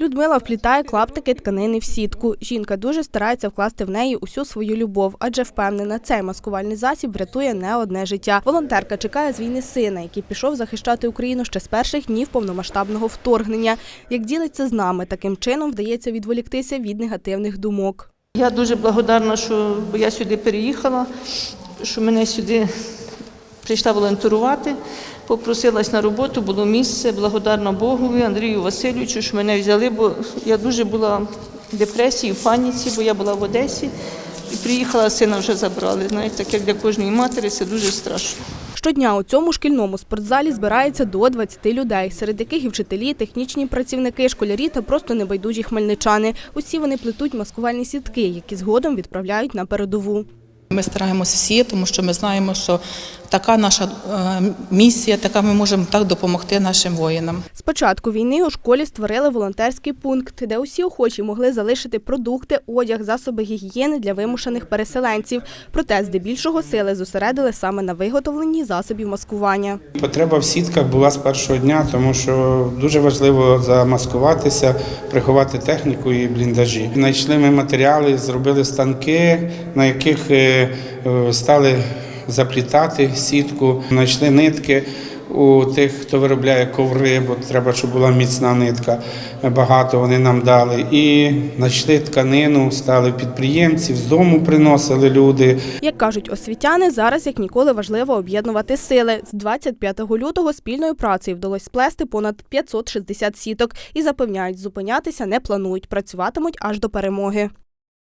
Людмила вплітає клаптики тканини в сітку. Жінка дуже старається вкласти в неї усю свою любов, адже впевнена, цей маскувальний засіб врятує не одне життя. Волонтерка чекає з війни сина, який пішов захищати Україну ще з перших днів повномасштабного вторгнення. Як ділиться з нами, таким чином вдається відволіктися від негативних думок. Я дуже благодарна, що я сюди переїхала, що мене сюди прийшла волонтерувати, попросилась на роботу, було місце, благодарна Богові, Андрію Васильовичу, що мене взяли, бо я дуже була в депресії, в паніці, бо я була в Одесі. І приїхала, сина вже забрали. Знаєте, так як для кожної матері це дуже страшно. Щодня у цьому шкільному спортзалі збирається до 20 людей, серед яких і вчителі, технічні працівники, школярі та просто небайдужі хмельничани. Усі вони плетуть маскувальні сітки, які згодом відправляють на передову. Ми стараємося всі, тому що ми знаємо, що така наша е, місія, така ми можемо так допомогти нашим воїнам. З початку війни у школі створили волонтерський пункт, де усі охочі могли залишити продукти, одяг, засоби гігієни для вимушених переселенців. Проте здебільшого сили зосередили саме на виготовленні засобів маскування. Потреба в сітках була з першого дня, тому що дуже важливо замаскуватися, приховати техніку і бліндажі. Знайшли ми матеріали, зробили станки, на яких е, е, стали заплітати сітку, знайшли нитки. У тих, хто виробляє коври, бо треба, щоб була міцна нитка. Багато вони нам дали. І знайшли тканину, стали підприємців, з дому приносили люди. Як кажуть освітяни, зараз як ніколи важливо об'єднувати сили. З 25 лютого спільною працею вдалося сплести понад 560 сіток і запевняють, зупинятися не планують, працюватимуть аж до перемоги.